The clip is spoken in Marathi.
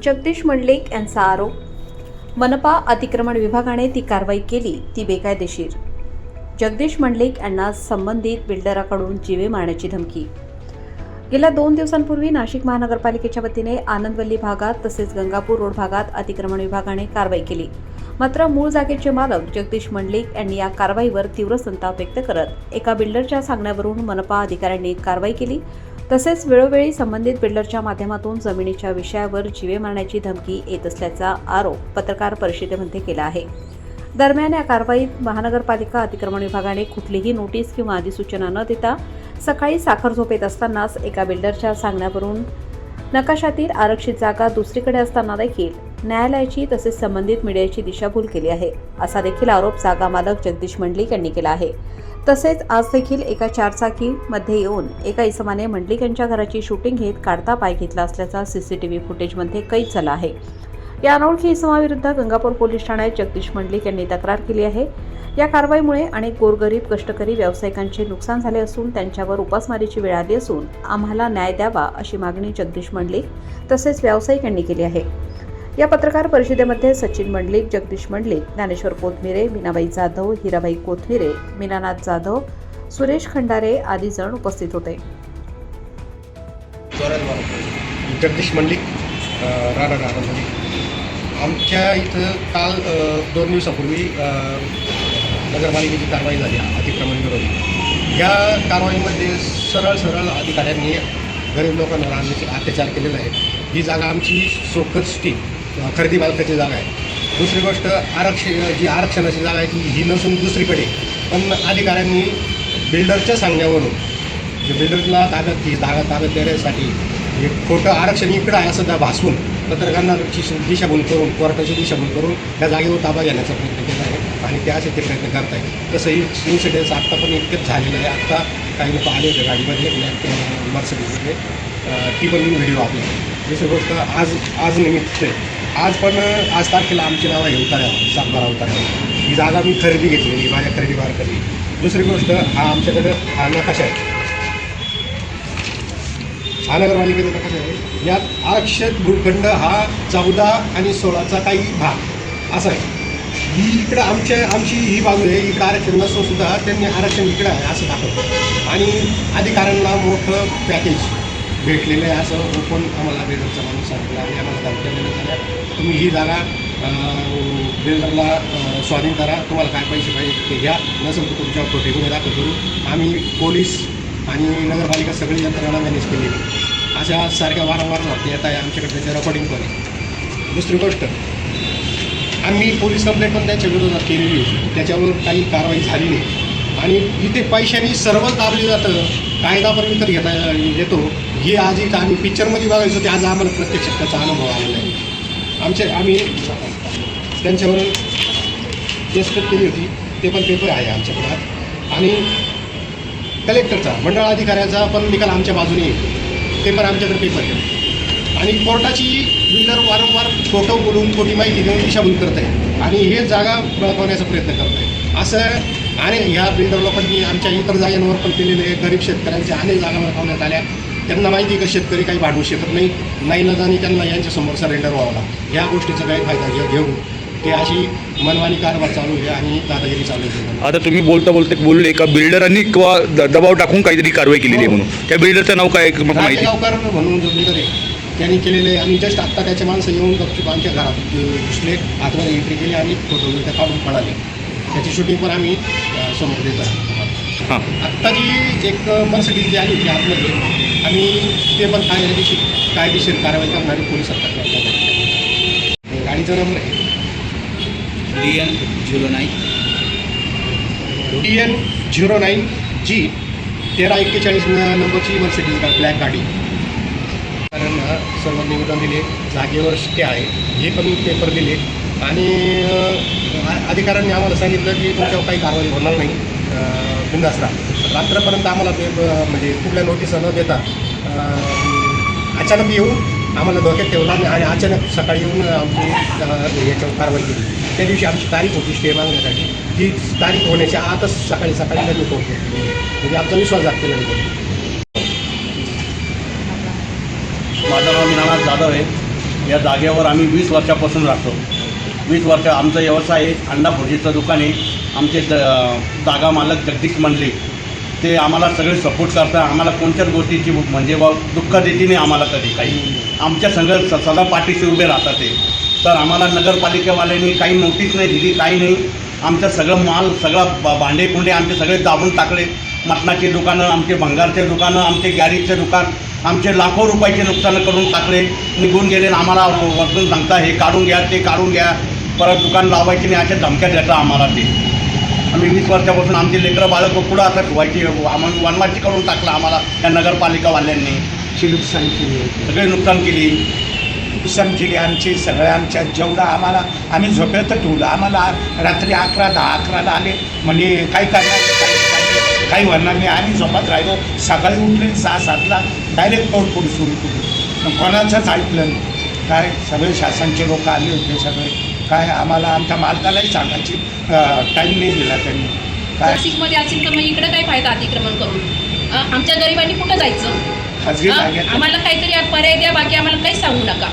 जगदीश मंडलिक यांचा आरोप. मनपा अतिक्रमण विभागाने ती कारवाई केली ती बेकायदेशीर. जगदीश मंडलिक यांना संबंधित बिल्डराकडून जीवे मारण्याची धमकी. गेल्या दोन दिवसांपूर्वी नाशिक महानगरपालिकेच्या वतीने आनंदवल्ली भागात तसेच गंगापूर रोड भागात अतिक्रमण विभागाने कारवाई केली. मात्र मूळ जागेचे मालक जगदीश मंडलिक यांनी या कारवाईवर तीव्र संताप व्यक्त करत एका बिल्डरच्या सांगण्यावरून मनपा अधिकाऱ्यांनी कारवाई केली. तसेच वेळोवेळी संबंधित बिल्डरच्या माध्यमातून जमिनीच्या विषयावर जीवे मारण्याची धमकी येत असल्याचा आरोप पत्रकार परिषदेमध्ये केला आहे. दरम्यान या कारवाईत महानगरपालिका अतिक्रमण विभागाने कुठलीही नोटीस किंवा अधिसूचना न देता सकाळी साखर झोपेत असतानाच एका बिल्डरच्या सांगण्यावरून नकाशातील आरक्षित जागा दुसरीकडे असताना देखील न्यायालयाची तसेच संबंधित मीडियाची दिशाभूल केली आहे असा देखील आरोप जागा मालक जगदीश मंडलिक यांनी केला आहे. तसेच आज देखील एका चारचाकी मध्ये येऊन एका इसमाने मंडलिक यांच्या घराची शूटिंग घेत काढता पाय घेतला असल्याचा सीसीटीव्ही फुटेजमध्ये कैद झाला आहे. या अनोळखी इसमाविरुद्ध गंगापूर पोलीस ठाण्यात जगदीश मंडलिक यांनी तक्रार केली आहे. या कारवाईमुळे अनेक गोरगरीब कष्टकरी व्यावसायिकांचे नुकसान झाले असून त्यांच्यावर उपासमारीची वेळ आली असून आम्हाला न्याय द्यावा अशी मागणी जगदीश मंडलिक तसेच व्यावसायिक यांनी केली आहे. या पत्रकार परिषदेमध्ये सचिन मंडलिक जगदीश मंडलिक ज्ञानेश्वर कोथमिरे मीनाबाई जाधव हिराबाई कोथमिरे मीनानाथ जाधव सुरेश खंडारे आदी जण उपस्थित होते. जगदीश मंडलिक राणा आमच्या इथं काल दोन दिवसापूर्वी नगरपालिकेची कारवाई झाली अतिक्रमण विरोधी या कारवाईमध्ये सरळ सरळ अधिकाऱ्यांनी गरीब लोकांवर आणण्याचे अत्याचार केलेला आहे ही जागा आमची सोकस्टी खरेदी मालकाची जागा आहे. दुसरी गोष्ट आरक्षण जी आरक्षणाची जागा आहे ती ही नसून दुसरीकडे. पण अधिकाऱ्यांनी बिल्डरच्या सांगण्यावरून जे बिल्डरला ताब्यात ही जागा ताब्यात देण्यासाठी हे खोटं आरक्षण इकडं आहे असं त्या भासवून पत्रकारांची दिशाभूल करून कोर्टाची दिशाभूल करून त्या जागेवर ताबा घेण्याचा प्रयत्न केला आहे आणि ते असे ते प्रयत्न करत आहे तसंही इन्सिडेन्स आत्ता पण इतकंच झालेलं आहे. आत्ता काही लोक आले होते गाडीमध्ये ब्लॅक मर्सडीजमध्ये ती पण व्हिडिओ आपल्या दुसरी गोष्ट आज आज निमित्त आहे. आज पण आज तारखेला आमची नावं हे उतार्यावर सातबारा उतार्यावर ही जागा मी खरेदी घेतलेली माझ्या खरेदी मार्फतली दुसरी गोष्ट हा आमच्याकडं हा नकाशा आहे. हा नगरपालिकेचा नकाशा आहे. यात आरक्षित भूखंड हा चौदा आणि सोळाचा काही भाग. असा आहे. ही इकडं आमच्या आमची ही बाजू आहे इकडं आरक्षण नसून सुद्धा त्यांनी आरक्षण इकडं आहे असं दाखवलं आणि अधिकाऱ्यांना मोठं पॅकेज भेटलेलं आहे असं ओपन आम्हाला बिल्डरचा माणूस सांगितलं आणि आम्हाला धमक्या देण्यात आल्या तुम्ही ही जागा अं, बिल्डरला स्वाधीन करा. तुम्हाला काय पैसे पाहिजे ते घ्या. नसेल तर तुमच्यावर खोटे गुन्हे दाखल करू आम्ही पोलीस आणि नगरपालिका सगळी यंत्रणा मॅनेज केलेली अशा सारख्या वारंवार बातम्या येत आहे आमच्याकडे त्याच्या रेकॉर्डिंग पण. दुसरी गोष्ट आम्ही पोलीस कंप्लेंट पण त्याच्या विरोधात केलेली होती त्याच्यावर काही कारवाई झाली नाही. आणि इथे पैशांनी सर्व दाबले जातं. कायदा पण घेता येतो. हे आज इथं आम्ही पिक्चरमध्ये बघायचो ते आज आम्हाला प्रत्यक्ष त्याचा अनुभव आलेला आहे. आमचे आम्ही त्यांच्यावर केस केली होती ते पण पेपर आहे आमच्याकडे आणि कलेक्टरचा मंडळ अधिकाऱ्याचा पण निकाल आमच्या बाजूने येतो ते पण आमच्याकडे पेपर आहे. आणि कोर्टाची बिल्डर वारंवार खोटं बोलून खोटी माहिती देऊन दिशाभूल करत आहे. आणि हे जागा बळकवण्याचा प्रयत्न करत आहे. असं आणि ह्या बिल्डर लोकांनी आमच्या इतर जागांवर पण केलेले आहे. गरीब शेतकऱ्यांच्या अनेक जागा बळकावण्यात आल्या. त्यांना माहिती आहे का शेतकरी काही भांडवू शकत नाही? नाही नजानी त्यांना यांच्यासमोर सरेंडर व्हावं लागतं. ह्या गोष्टीचा गैरफायदा घे घेऊन ते अशी मनमानी कारभार चालू आहे आणि दादागिरी चालू आहे. आता तुम्ही बोलता बोलता बोलले एका बिल्डरांनी किंवा दबाव टाकून काहीतरी कारवाई केलेली आहे म्हणून. त्या बिल्डरचं नाव काय माहिती? गावकर म्हणून जो बिल्डर आहे त्यांनी केलेले आणि जस्ट आत्ता त्याचे माणसं येऊन गपचूप आमच्या घरात घुसले आतमध्ये एंट्री केली आणि फोटो त्या काढून पळाले. त्याची शूटिंग पण आम्ही समोर देत आहे हां. आत्ता जी एक मर्सिडीज जी आली होती आतमध्ये आणि ते पण कायदेशीर कायदेशीर कारवाई करणारी पोलीस आता गाडीचा नंबर आहे D N zero nine. D N zero nine G तेरा एक्केचाळीस नंबरची मर्सिडीज ब्लॅक गाडी. कारण सर्व निवेदन दिले जागेवर स्टे आहे. हे पण पेपर दिले. आणि अधिकाऱ्यांनी आम्हाला सांगितलं की तुमच्यावर काही कारवाई होणार नाही. अं, राहा रात्रपर्यंत आम्हाला ते म्हणजे कुठल्या नोटीस न देता अचानक येऊन आम्हाला धोक्यात ठेवला आणि आणि अचानक सकाळी येऊन आमची याच्यावर कारवाई केली. त्या दिवशी आमची तारीख होती स्टे मागण्यासाठी. ती तारीख होण्याच्या आतच सकाळी सकाळी त्यांनी पोहोचलो म्हणजे आमचा विश्वास जागते नाही. माझं नाव मीनानाथ जाधव आहे. या जागेवर आम्ही वीस वर्षापासून राहतो. वीस वर्ष आमचा व्यवसाय आहे अंडा भुर्जीचं दुकान आहे. आमचे द जागा मालक जगदीश मंडले. ते आम्हाला सगळे सपोर्ट करतात. आम्हाला कोणत्याच गोष्टीची म्हणजे बा दुःख देते नाही आम्हाला कधी काही. आमच्या संघ स- सदा पाठीशी उभे राहतात ते. तर आम्हाला नगरपालिकेवाल्यांनी काही नोटीस नाही दिली काही नाही. आमचं सगळं माल सगळा बा भांडे कुंडे आमचे सगळे दाबून टाकले. मटणाची दुकानं आमचे भंगारचे दुकानं आमचे गॅरेजचे दुकान आमचे लाखो रुपयाचे नुकसान करून टाकले. निघून गेले आम्हाला वरतून सांगता हे काढून घ्या ते काढून घ्या. परत दुकान लावायची नाही अशा धमक्या देतात आम्हाला ते. आम्ही वीस वर्षापासून आमचे लेकरं बाळक पुढं आता ठेवायची. आम्हाला वनवासी करून टाकलं आम्हाला या नगरपालिकावाल्यांनी नुकसान केली. सगळे नुकसान केली. नुकसान केली आमची सगळ्या आमच्या जेवढा आम्हाला आम्ही झोपेत ठेवलं. आम्हाला रात्री अकरा दहा अकराला आले. म्हणजे काही करणार काही होणार नाही. आम्ही झोपत राहिलो. सकाळी उठले सहा सातला डायरेक्ट तोडफोड सुरू केली. कोणाचंच ऐकलं नाही. काय? सगळे शासनचे लोक आले होते सगळे. काय आम्हाला आमच्या मालकालाही सांगायची टाईम नाही दिला त्यांनी. काय? नाशिकमध्ये असेल तर मग इकडे काय फायदा अतिक्रमण करून? आमच्या गरिबांनी कुठं जायचं? खाजगी अं, जागेत आम्हाला काहीतरी पर्याय द्या बाकी आम्हाला काही सांगू नका.